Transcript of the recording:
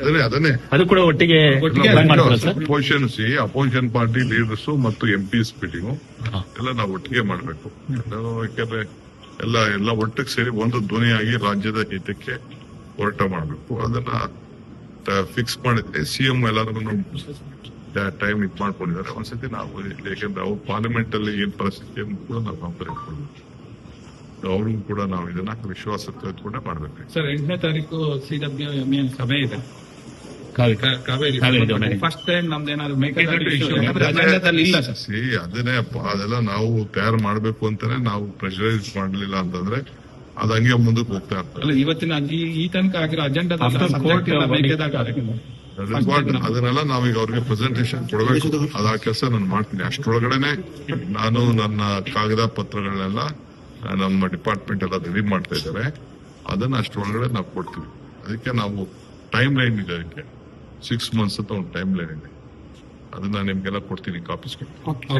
ಅದನ್ನೇ ಅದನ್ನೇ. ಅದು ಕೂಡ ಒಟ್ಟಿಗೆ ಒಟ್ಟಿಗೆ ಮಾಡ್ತೀರಾ ಸರ್? ಅಪೋಸಿಷನ್ ಸಿ ಅಪೋಸಿಷನ್ ಪಾರ್ಟಿ ಲೀಡರ್ಸ್ ಮತ್ತು ಎಂ ಪಿಸ್ ಮೀಟಿಂಗು. ಎಲ್ಲ ನಾವು ಒಟ್ಟಿಗೆ ಮಾಡಬೇಕು. ಯಾಕಂದ್ರೆ ಎಲ್ಲ ಎಲ್ಲ ಒಟ್ಟಿಗೆ ಸೇರಿ ಒಂದು ಧ್ವನಿಯಾಗಿ ರಾಜ್ಯದ ಹಿತಕ್ಕೆ ಹೋರಾಟ ಮಾಡಬೇಕು. ಅದನ್ನ ಫಿಕ್ಸ್ ಮಾಡಿದ್ರೆ ಸಿಎಂ ಎಲ್ಲರೂ ಟೈಮ್ ಇದು ಮಾಡ್ಕೊಂಡಿದ್ದಾರೆ. ಒಂದ್ಸತಿ ನಾವು ಯಾಕಂದ್ರೆ ಅವ್ರು ಪಾರ್ಲಿಮೆಂಟ್ ಅಲ್ಲಿ ಏನ್ ಪರಿಸ್ಥಿತಿ ಕೂಡ ನಾವು ಕಂಪೇರ್ ಕೊಡ್ಬೇಕು ಅವ್ರಿಗೂ ಕೂಡ ನಾವು ಇದನ್ನ ವಿಶ್ವಾಸ ತೆಗೆದುಕೊಂಡೇ ಮಾಡಬೇಕು. ಸರ್ ಎಂಟನೇ ತಾರೀಕು ಸಿಡಬ್ಲ್ಯೂ ಎಂ ಸಭೆ ಇದೆ. ಫಸ್ಟ್ ಟೈಮ್ ಅದನ್ನೇ ಅಪ್ಪ ಅದೆಲ್ಲ ನಾವು ತಯಾರು ಮಾಡ್ಬೇಕು ಅಂತಾನೆ ನಾವು ಪ್ರೆಷರೈಸ್ ಮಾಡ್ಲಿಲ್ಲ ಅಂತಂದ್ರೆ ಅದ ಹಂಗೆ ಮುಂದಕ್ಕೆ ಹೋಗ್ತಾ ಇರ್ತದೆ. ಅಲ್ಲ ಇವತ್ತಿನ ಈ ತನಕ ಆಗಿರೋ ಅಜೆಂಡಾ ಅದನ್ನೆಲ್ಲ ನಾವೀಗ ಅವ್ರಿಗೆ ಪ್ರೆಸೆಂಟೇಶನ್ ಕೊಡಬೇಕು. ಅದ ಕೆಲಸ ನಾನು ಮಾಡ್ತೀನಿ. ಅಷ್ಟೊಳಗಡೆನೆ ನಾನು ನನ್ನ ಕಾಗದ ಪತ್ರಗಳನ್ನೆಲ್ಲ ನಮ್ಮ ಡಿಪಾರ್ಟ್ಮೆಂಟ್ ಎಲ್ಲ ರೆಡಿ ಮಾಡ್ತಾ ಇದ್ದಾರೆ. ಅದನ್ನ ಅಷ್ಟರೊಳಗಡೆ ನಾವು ಕೊಡ್ತೀವಿ. ಅದಕ್ಕೆ ನಾವು ಟೈಮ್ ಲೈನ್ ಇದೆ ಅದಕ್ಕೆ. ಸಿಕ್ಸ್ ಮಂತ್ಸ್ ಅಂತ ಒಂದು ಟೈಮ್ ಲೈನ್ ಇದೆ. ಅದನ್ನ ನಿಮ್ಗೆಲ್ಲ ಕೊಡ್ತೀನಿ ಕಾಪೀಸ್ ಕೊಡ್ತೀನಿ.